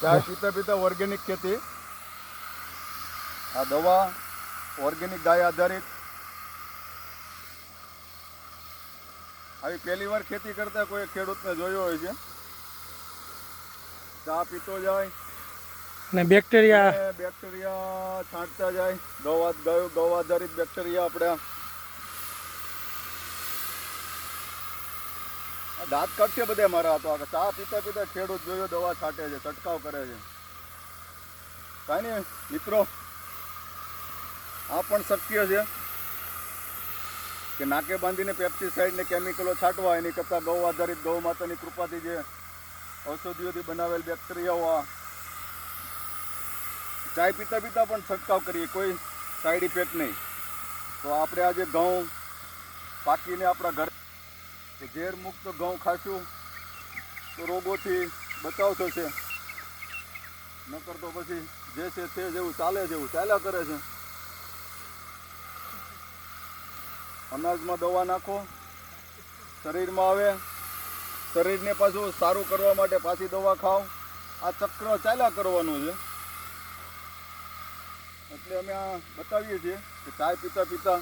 ચા પીતા પીતા ઓર્ગેનિક ખેતી. આ દવા ઓર્ગેનિક ગાય આધારિત. આવી પહેલી વાર ખેતી કરતા કોઈ ખેડૂતને જોયો હોય છે. ચા પીતો જાય. અને બેક્ટેરિયા બેક્ટેરિયા છાંટતા જાય. ગૌ ગૌ આધારિત બેક્ટેરિયા આપણે. દાંત કાઢશે બધે મારા તો ચા પીતા પીતા ખેડૂત જોયો, દવા છાંટે છે, છંટકાવ કરે છે. કાંઈ નહીં, મિત્રો, આ પણ શક્ય છે કે નાકે બાંધીને પેપ્ટિસાઇડ ને કેમિકલો છાંટવા, એની કરતાં ગૌ આધારિત ગૌ માતાની કૃપાથી જે ઔષધિઓથી બનાવેલ બેક્ટેરિયાઓ આ ચાય પીતા પીતા પણ છંટકાવ કરીએ, કોઈ સાઈડ ઇફેક્ટ નહીં. તો આપણે આજે ઘઉં પાકીને આપણા ઘર તો ઝેર મુક્ત ઘઉં ખાશું તો રોગોથી બચાવ થશે. નકર તો પછી જે છે તે જેવું ચાલે જેવું ચાલ્યા કરે છે. અનાજમાં દવા નાખો, શરીરમાં આવે, શરીરને પાછું સારું કરવા માટે પાછી દવા ખાઓ. આ ચક્ર ચાલ્યા કરવાનું છે. એટલે અમે આ બતાવીએ છીએ કે ચાય પીતા પીતા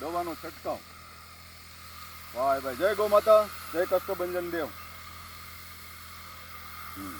દવાનો છંટકાવ. વાહ ભાઈ જય ગૌ માતા જય કષ્ટભંજન દેવ હમ.